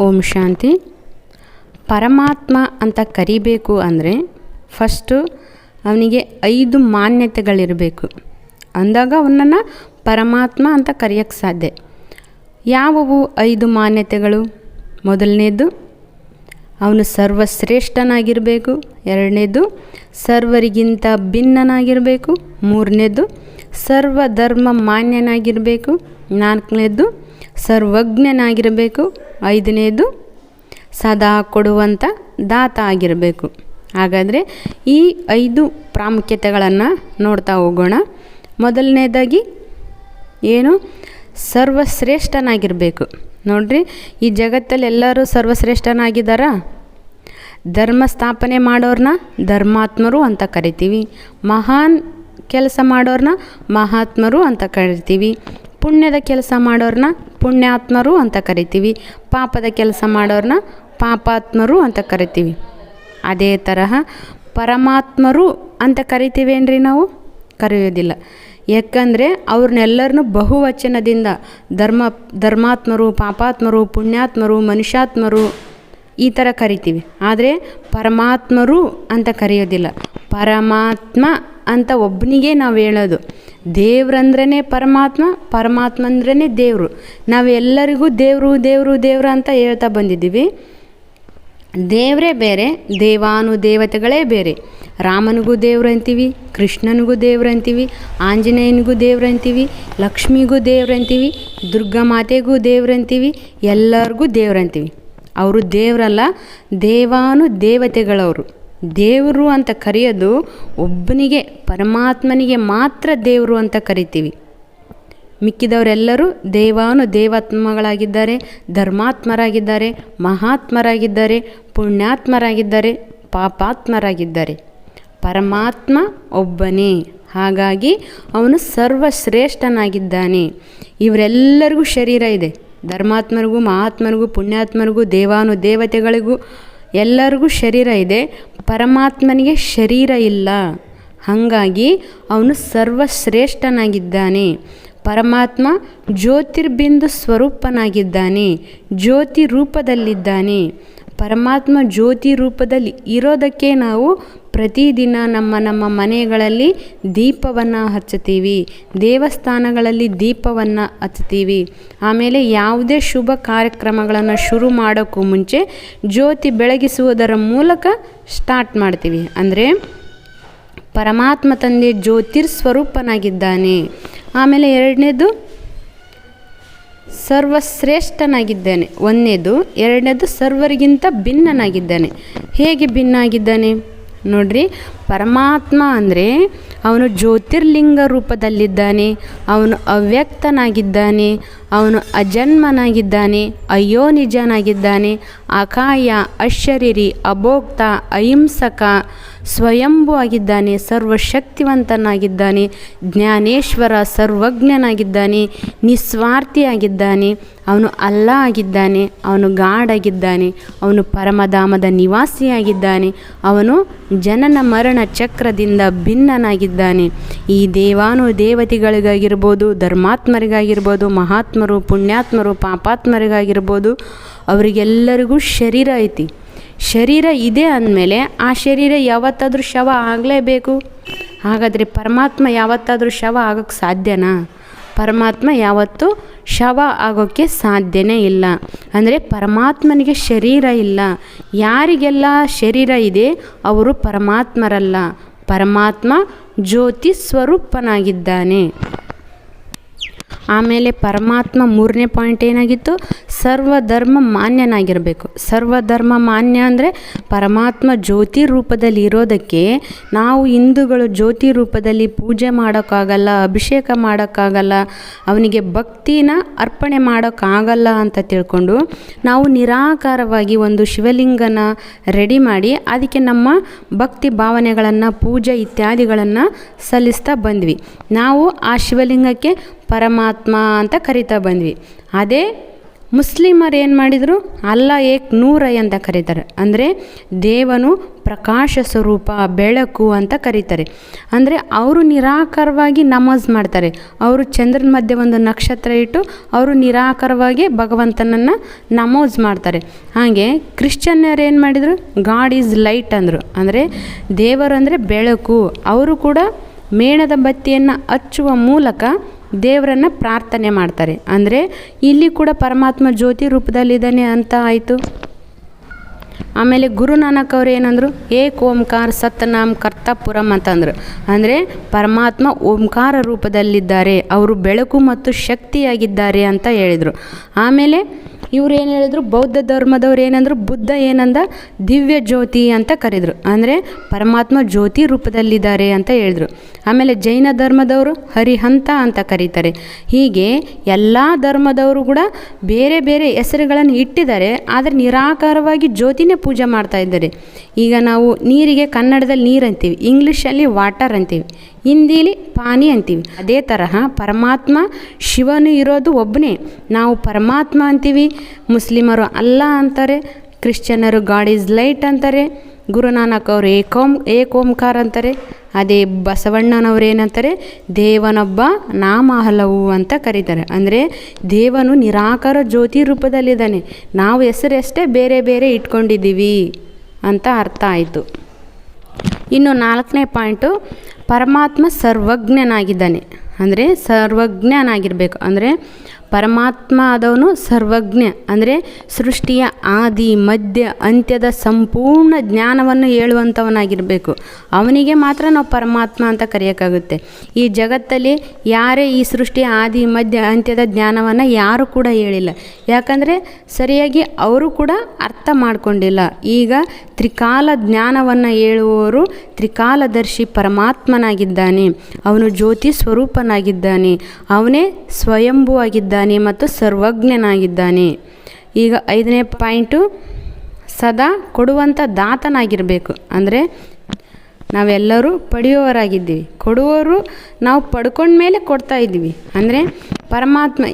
ಓಂ ಶಾಂತಿ. ಪರಮಾತ್ಮ ಅಂತ ಕರಿಬೇಕು ಅಂದರೆ ಫಸ್ಟು ಅವನಿಗೆ ಐದು ಮಾನ್ಯತೆಗಳಿರಬೇಕು. ಅಂದಾಗ ಅವನನ್ನು ಪರಮಾತ್ಮ ಅಂತ ಕರೆಯೋಕ್ಕೆ ಸಾಧ್ಯ. ಯಾವುವು ಐದು ಮಾನ್ಯತೆಗಳು? ಮೊದಲನೇದು, ಅವನು ಸರ್ವಶ್ರೇಷ್ಠನಾಗಿರಬೇಕು. ಎರಡನೇದು, ಸರ್ವರಿಗಿಂತ ಭಿನ್ನನಾಗಿರಬೇಕು. ಮೂರನೇದು, ಸರ್ವಧರ್ಮ ಮಾನ್ಯನಾಗಿರಬೇಕು. ನಾಲ್ಕನೇದು, ಸರ್ವಜ್ಞನಾಗಿರಬೇಕು. ಐದನೇದು ಸದಾ ಕೊಡುವಂಥ ದಾತ ಆಗಿರಬೇಕು. ಹಾಗಾದರೆ ಈ ಐದು ಪ್ರಾಮುಖ್ಯತೆಗಳನ್ನು ನೋಡ್ತಾ ಹೋಗೋಣ. ಮೊದಲನೇದಾಗಿ ಏನು? ಸರ್ವಶ್ರೇಷ್ಠನಾಗಿರಬೇಕು. ನೋಡ್ರಿ, ಈ ಜಗತ್ತಲ್ಲಿ ಎಲ್ಲರೂ ಸರ್ವಶ್ರೇಷ್ಠನಾಗಿದ್ದಾರಾ? ಧರ್ಮ ಸ್ಥಾಪನೆ ಮಾಡೋರನ್ನ ಧರ್ಮಾತ್ಮರು ಅಂತ ಕರಿತೀವಿ. ಮಹಾನ್ ಕೆಲಸ ಮಾಡೋರನ್ನ ಮಹಾತ್ಮರು ಅಂತ ಕರಿತೀವಿ. ಪುಣ್ಯದ ಕೆಲಸ ಮಾಡೋರನ್ನ ಪುಣ್ಯಾತ್ಮರು ಅಂತ ಕರಿತೀವಿ, ಪಾಪದ ಕೆಲಸ ಮಾಡೋರನ್ನ ಪಾಪಾತ್ಮರು ಅಂತ ಕರಿತೀವಿ. ಅದೇ ತರಹ ಪರಮಾತ್ಮರು ಅಂತ ಕರಿತೀವೇನ್ರಿ ನಾವು? ಕರೆಯೋದಿಲ್ಲ. ಯಾಕಂದರೆ ಅವ್ರನ್ನೆಲ್ಲರನ್ನೂ ಬಹುವಚನದಿಂದ ಧರ್ಮ, ಧರ್ಮಾತ್ಮರು, ಪಾಪಾತ್ಮರು, ಪುಣ್ಯಾತ್ಮರು, ಮನುಷ್ಯಾತ್ಮರು ಈ ಥರ ಕರಿತೀವಿ. ಆದರೆ ಪರಮಾತ್ಮರು ಅಂತ ಕರೆಯೋದಿಲ್ಲ. ಪರಮಾತ್ಮ ಅಂತ ಒಬ್ಬನಿಗೆ ನಾವು ಹೇಳೋದು. ದೇವ್ರಂದ್ರೇ ಪರಮಾತ್ಮ ಪರಮಾತ್ಮ ಅಂದ್ರೇ ದೇವರು ನಾವೆಲ್ಲರಿಗೂ ದೇವರು ದೇವರು ದೇವರು ಅಂತ ಹೇಳ್ತಾ ಬಂದಿದ್ದೀವಿ. ದೇವರೇ ಬೇರೆ, ದೇವಾನು ದೇವತೆಗಳೇ ಬೇರೆ. ರಾಮನಿಗೂ ದೇವ್ರಂತೀವಿ ಕೃಷ್ಣನಿಗೂ ದೇವ್ರಂತೀವಿ ಆಂಜನೇಯನಿಗೂ ದೇವ್ರಂತೀವಿ ಲಕ್ಷ್ಮಿಗೂ ದೇವ್ರಂತೀವಿ ದುರ್ಗಾ ಮಾತೆಗೂ ದೇವ್ರಂತೀವಿ ಎಲ್ಲರಿಗೂ ದೇವ್ರಂತೀವಿ ಅವರು ದೇವರಲ್ಲ, ದೇವಾನು ದೇವತೆಗಳವರು. ದೇವರು ಅಂತ ಕರೆಯೋದು ಒಬ್ಬನಿಗೆ, ಪರಮಾತ್ಮನಿಗೆ ಮಾತ್ರ ದೇವರು ಅಂತ ಕರಿತೀವಿ. ಮಿಕ್ಕಿದವರೆಲ್ಲರೂ ದೇವಾನು ದೇವಾತ್ಮಗಳಾಗಿದ್ದಾರೆ, ಧರ್ಮಾತ್ಮರಾಗಿದ್ದಾರೆ, ಮಹಾತ್ಮರಾಗಿದ್ದಾರೆ, ಪುಣ್ಯಾತ್ಮರಾಗಿದ್ದಾರೆ, ಪಾಪಾತ್ಮರಾಗಿದ್ದಾರೆ. ಪರಮಾತ್ಮ ಒಬ್ಬನೇ, ಹಾಗಾಗಿ ಅವನು ಸರ್ವಶ್ರೇಷ್ಠನಾಗಿದ್ದಾನೆ. ಇವರೆಲ್ಲರಿಗೂ ಶರೀರ ಇದೆ. ಧರ್ಮಾತ್ಮರಿಗೂ, ಮಹಾತ್ಮರಿಗೂ, ಪುಣ್ಯಾತ್ಮರಿಗೂ, ದೇವಾನು ದೇವತೆಗಳಿಗೂ ಎಲ್ಲರಿಗೂ ಶರೀರ ಇದೆ. ಪರಮಾತ್ಮನಿಗೆ ಶರೀರ ಇಲ್ಲ. ಹಾಗಾಗಿ ಅವನು ಸರ್ವಶ್ರೇಷ್ಠನಾಗಿದ್ದಾನೆ. ಪರಮಾತ್ಮ ಜ್ಯೋತಿರ್ಬಿಂದು ಸ್ವರೂಪನಾಗಿದ್ದಾನೆ. ಜ್ಯೋತಿ ರೂಪದಲ್ಲಿದ್ದಾನೆ. ಪರಮಾತ್ಮ ಜ್ಯೋತಿ ರೂಪದಲ್ಲಿ ಇರೋದಕ್ಕೆ ನಾವು ಪ್ರತಿದಿನ ನಮ್ಮ ನಮ್ಮ ಮನೆಗಳಲ್ಲಿ ದೀಪವನ್ನು ಹಚ್ಚುತ್ತೀವಿ. ದೇವಸ್ಥಾನಗಳಲ್ಲಿ ದೀಪವನ್ನು ಹಚ್ತೀವಿ ಆಮೇಲೆ ಯಾವುದೇ ಶುಭ ಕಾರ್ಯಕ್ರಮಗಳನ್ನು ಶುರು ಮಾಡೋಕ್ಕೂ ಮುಂಚೆ ಜ್ಯೋತಿ ಬೆಳಗಿಸುವುದರ ಮೂಲಕ ಸ್ಟಾರ್ಟ್ ಮಾಡ್ತೀವಿ. ಅಂದರೆ ಪರಮಾತ್ಮ ತಂದೆ ಜ್ಯೋತಿರ್ ಸ್ವರೂಪನಾಗಿದ್ದಾನೆ. ಆಮೇಲೆ ಎರಡನೇದು ಸರ್ವಶ್ರೇಷ್ಠನಾಗಿದ್ದಾನೆ. ಒಂದನೇದು ಎರಡನೇದು ಸರ್ವರಿಗಿಂತ ಭಿನ್ನನಾಗಿದ್ದಾನೆ. ಹೇಗೆ ಭಿನ್ನ ಆಗಿದ್ದಾನೆ ನೋಡ್ರಿ, ಪರಮಾತ್ಮ ಅಂದರೆ ಅವನು ಜ್ಯೋತಿರ್ಲಿಂಗ ರೂಪದಲ್ಲಿದ್ದಾನೆ, ಅವನು ಅವ್ಯಕ್ತನಾಗಿದ್ದಾನೆ, ಅವನು ಅಜನ್ಮನಾಗಿದ್ದಾನೆ ಅಯೋನಿಜನಾಗಿದ್ದಾನೆ ಅಕಾಯ, ಅಶರೀರಿ, ಅಭೋಕ್ತ, ಅಹಿಂಸಕ ಸ್ವಯಂಭು ಆಗಿದ್ದಾನೆ ಸರ್ವಶಕ್ತಿವಂತನಾಗಿದ್ದಾನೆ, ಜ್ಞಾನೇಶ್ವರ ಸರ್ವಜ್ಞನಾಗಿದ್ದಾನೆ, ನಿಸ್ವಾರ್ಥಿಯಾಗಿದ್ದಾನೆ, ಅವನು ಅಲ್ಲ ಆಗಿದ್ದಾನೆ, ಅವನು ಗಾಡಾಗಿದ್ದಾನೆ ಅವನು ಪರಮಧಾಮದ ನಿವಾಸಿಯಾಗಿದ್ದಾನೆ, ಅವನು ಜನನ ಮರಣ ಚಕ್ರದಿಂದ ಭಿನ್ನನಾಗಿದ್ದಾನೆ. ಈ ದೇವಾನು ದೇವತೆಗಳಿಗಾಗಿರ್ಬೋದು, ಧರ್ಮಾತ್ಮರಿಗಾಗಿರ್ಬೋದು, ಮಹಾತ್ಮರು, ಪುಣ್ಯಾತ್ಮರು, ಪಾಪಾತ್ಮರಿಗಾಗಿರ್ಬೋದು, ಅವರಿಗೆಲ್ಲರಿಗೂ ಶರೀರ ಐತಿ. ಶರೀರ ಇದೆ ಅಂದಮೇಲೆ ಆ ಶರೀರ ಯಾವತ್ತಾದರೂ ಶವ ಆಗಲೇಬೇಕು? ಹಾಗಾದರೆ ಪರಮಾತ್ಮ ಯಾವತ್ತಾದರೂ ಶವ ಆಗೋಕ್ಕೆ ಸಾಧ್ಯನಾ? ಪರಮಾತ್ಮ ಯಾವತ್ತೂ ಶವ ಆಗೋಕ್ಕೆ ಸಾಧ್ಯನೇ ಇಲ್ಲ. ಅಂದರೆ ಪರಮಾತ್ಮನಿಗೆ ಶರೀರ ಇಲ್ಲ. ಯಾರಿಗೆಲ್ಲ ಶರೀರ ಇದೆ, ಅವರು ಪರಮಾತ್ಮರಲ್ಲ. ಪರಮಾತ್ಮ ಜ್ಯೋತಿ ಸ್ವರೂಪನಾಗಿದ್ದಾನೆ. ಆಮೇಲೆ ಪರಮಾತ್ಮ ಮೂರನೇ ಪಾಯಿಂಟ್ ಏನಾಗಿತ್ತು? ಸರ್ವಧರ್ಮ ಮಾನ್ಯನಾಗಿರಬೇಕು. ಸರ್ವಧರ್ಮ ಮಾನ್ಯ ಅಂದರೆ ಪರಮಾತ್ಮ ಜ್ಯೋತಿ ರೂಪದಲ್ಲಿ ಇರೋದಕ್ಕೆ ನಾವು ಹಿಂದೂಗಳು ಜ್ಯೋತಿ ರೂಪದಲ್ಲಿ ಪೂಜೆ ಮಾಡೋಕ್ಕಾಗಲ್ಲ, ಅಭಿಷೇಕ ಮಾಡೋಕ್ಕಾಗಲ್ಲ, ಅವನಿಗೆ ಭಕ್ತಿನ ಅರ್ಪಣೆ ಮಾಡೋಕ್ಕಾಗಲ್ಲ ಅಂತ ತಿಳ್ಕೊಂಡು ನಾವು ನಿರಾಕಾರವಾಗಿ ಒಂದು ಶಿವಲಿಂಗನ ರೆಡಿ ಮಾಡಿ ಅದಕ್ಕೆ ನಮ್ಮ ಭಕ್ತಿ ಭಾವನೆಗಳನ್ನು, ಪೂಜೆ ಇತ್ಯಾದಿಗಳನ್ನು ಸಲ್ಲಿಸ್ತಾ ಬಂದ್ವಿ. ನಾವು ಆ ಶಿವಲಿಂಗಕ್ಕೆ ಪರಮಾತ್ಮ ಅಂತ ಕರಿತಾ ಬಂದ್ವಿ. ಅದೇ ಮುಸ್ಲಿಮರು ಏನು ಮಾಡಿದರು? ಅಲ್ಲ ಏಕ್ ನೂರೈ ಅಂತ ಕರೀತಾರೆ. ಅಂದರೆ ದೇವನು ಪ್ರಕಾಶ ಸ್ವರೂಪ, ಬೆಳಕು ಅಂತ ಕರೀತಾರೆ. ಅಂದರೆ ಅವರು ನಿರಾಕಾರವಾಗಿ ನಮಾಜ್ ಮಾಡ್ತಾರೆ. ಅವರು ಚಂದ್ರನ ಮಧ್ಯೆ ಒಂದು ನಕ್ಷತ್ರ ಇಟ್ಟು ಅವರು ನಿರಾಕಾರವಾಗಿ ಭಗವಂತನನ್ನು ನಮಾಜ್ ಮಾಡ್ತಾರೆ. ಹಾಗೆ ಕ್ರಿಶ್ಚಿಯನ್ನರು ಏನು ಮಾಡಿದರು? ಗಾಡ್ ಈಸ್ ಲೈಟ್ ಅಂದರು. ಅಂದರೆ ದೇವರು ಅಂದರೆ ಬೆಳಕು. ಅವರು ಕೂಡ ಮೇಣದ ಬತ್ತಿಯನ್ನು ಹಚ್ಚುವ ಮೂಲಕ ದೇವರನ್ನು ಪ್ರಾರ್ಥನೆ ಮಾಡ್ತಾರೆ. ಅಂದರೆ ಇಲ್ಲಿ ಕೂಡ ಪರಮಾತ್ಮ ಜ್ಯೋತಿ ರೂಪದಲ್ಲಿದ್ದಾನೆ ಅಂತ ಆಯಿತು. ಆಮೇಲೆ ಗುರುನಾನಕ್ ಅವ್ರು ಏನಂದರು ಏಕ್ ಓಂಕಾರ ಸತ್ನಾಮ್ ಕರ್ತಾಪುರಂ ಅಂತಂದರು. ಅಂದರೆ ಪರಮಾತ್ಮ ಓಂಕಾರ ರೂಪದಲ್ಲಿದ್ದಾರೆ, ಅವರು ಬೆಳಕು ಮತ್ತು ಶಕ್ತಿಯಾಗಿದ್ದಾರೆ ಅಂತ ಹೇಳಿದರು. ಆಮೇಲೆ ಇವ್ರು ಏನು ಹೇಳಿದ್ರು? ಬೌದ್ಧ ಧರ್ಮದವ್ರು ಏನಂದ್ರು? ಬುದ್ಧ ಏನಂದ? ದಿವ್ಯ ಜ್ಯೋತಿ ಅಂತ ಕರೆದರು. ಅಂದರೆ ಪರಮಾತ್ಮ ಜ್ಯೋತಿ ರೂಪದಲ್ಲಿದ್ದಾರೆ ಅಂತ ಹೇಳಿದ್ರು. ಆಮೇಲೆ ಜೈನ ಧರ್ಮದವರು ಹರಿಹಂತ ಅಂತ ಕರೀತಾರೆ. ಹೀಗೆ ಎಲ್ಲ ಧರ್ಮದವರು ಕೂಡ ಬೇರೆ ಬೇರೆ ಹೆಸರುಗಳನ್ನು ಇಟ್ಟಿದ್ದಾರೆ, ಆದರೆ ನಿರಾಕಾರವಾಗಿ ಜ್ಯೋತಿನೇ ಪೂಜೆ ಮಾಡ್ತಾ ಇದ್ದಾರೆ. ಈಗ ನಾವು ನೀರಿಗೆ ಕನ್ನಡದಲ್ಲಿ ನೀರು ಅಂತೀವಿ ಇಂಗ್ಲೀಷಲ್ಲಿ ವಾಟರ್ ಅಂತೀವಿ. ಹಿಂದೀಲಿ ಪಾನಿ ಅಂತೀವಿ. ಅದೇ ತರಹ ಪರಮಾತ್ಮ ಶಿವನು ಇರೋದು ಒಬ್ಬನೇ ನಾವು ಪರಮಾತ್ಮ ಅಂತೀವಿ. ಮುಸ್ಲಿಮರು ಅಲ್ಲ ಅಂತಾರೆ. ಕ್ರಿಶ್ಚಿಯನರು ಗಾಡ್ ಈಸ್ ಲೈಟ್ ಅಂತಾರೆ. ಗುರುನಾನಕ್ ಅವರು ಏಕೋಂ ಏಕೋಂಕಾರ ಅಂತಾರೆ. ಅದೇ ಬಸವಣ್ಣನವರು ಏನಂತಾರೆ? ದೇವನೊಬ್ಬ ನಾಮಹಲವು ಅಂತ ಕರೀತಾರೆ. ಅಂದರೆ ದೇವನು ನಿರಾಕಾರ ಜ್ಯೋತಿ ರೂಪದಲ್ಲಿದ್ದಾನೆ. ನಾವು ಹೆಸರಷ್ಟೇ ಬೇರೆ ಬೇರೆ ಇಟ್ಕೊಂಡಿದ್ದೀವಿ ಅಂತ ಅರ್ಥ ಆಯಿತು. ಇನ್ನು ನಾಲ್ಕನೇ ಪಾಯಿಂಟು ಪರಮಾತ್ಮ ಸರ್ವಜ್ಞನಾಗಿದ್ದಾನೆ. ಅಂದರೆ ಸರ್ವಜ್ಞನಾಗಿರಬೇಕು. ಅಂದರೆ ಪರಮಾತ್ಮ ಆದವನು ಸರ್ವಜ್ಞ. ಅಂದರೆ ಸೃಷ್ಟಿಯ ಆದಿ, ಮಧ್ಯ, ಅಂತ್ಯದ ಸಂಪೂರ್ಣ ಜ್ಞಾನವನ್ನು ಹೇಳುವಂಥವನಾಗಿರಬೇಕು. ಅವನಿಗೆ ಮಾತ್ರ ನಾವು ಪರಮಾತ್ಮ ಅಂತ ಕರೆಯೋಕ್ಕಾಗುತ್ತೆ. ಈ ಜಗತ್ತಲ್ಲಿ ಯಾರೇ ಈ ಸೃಷ್ಟಿಯ ಆದಿ, ಮಧ್ಯ, ಅಂತ್ಯದ ಜ್ಞಾನವನ್ನು ಯಾರು ಕೂಡ ಹೇಳಿಲ್ಲ. ಯಾಕಂದರೆ ಸರಿಯಾಗಿ ಅವರು ಕೂಡ ಅರ್ಥ ಮಾಡಿಕೊಂಡಿಲ್ಲ. ಈಗ ತ್ರಿಕಾಲ ಜ್ಞಾನವನ್ನು ಹೇಳುವವರು ತ್ರಿಕಾಲದರ್ಶಿ ಪರಮಾತ್ಮನಾಗಿದ್ದಾನೆ. ಅವನು ಜ್ಯೋತಿ ಸ್ವರೂಪನಾಗಿದ್ದಾನೆ. ಅವನೇ ಸ್ವಯಂಭೂ ಆಗಿದ್ದಾನೆ ಮತ್ತು ಸರ್ವಜ್ಞನಾಗಿದ್ದಾನೆ. ಈಗ ಐದನೇ ಪಾಯಿಂಟು, ಸದಾ ಕೊಡುವಂಥ ದಾತನಾಗಿರಬೇಕು. ಅಂದರೆ ನಾವೆಲ್ಲರೂ ಪಡೆಯುವವರಾಗಿದ್ದೀವಿ. ಕೊಡುವವರು ನಾವು ಪಡ್ಕೊಂಡ್ಮೇಲೆ ಕೊಡ್ತಾ ಇದ್ದೀವಿ. ಅಂದರೆ ಪರಮಾತ್ಮ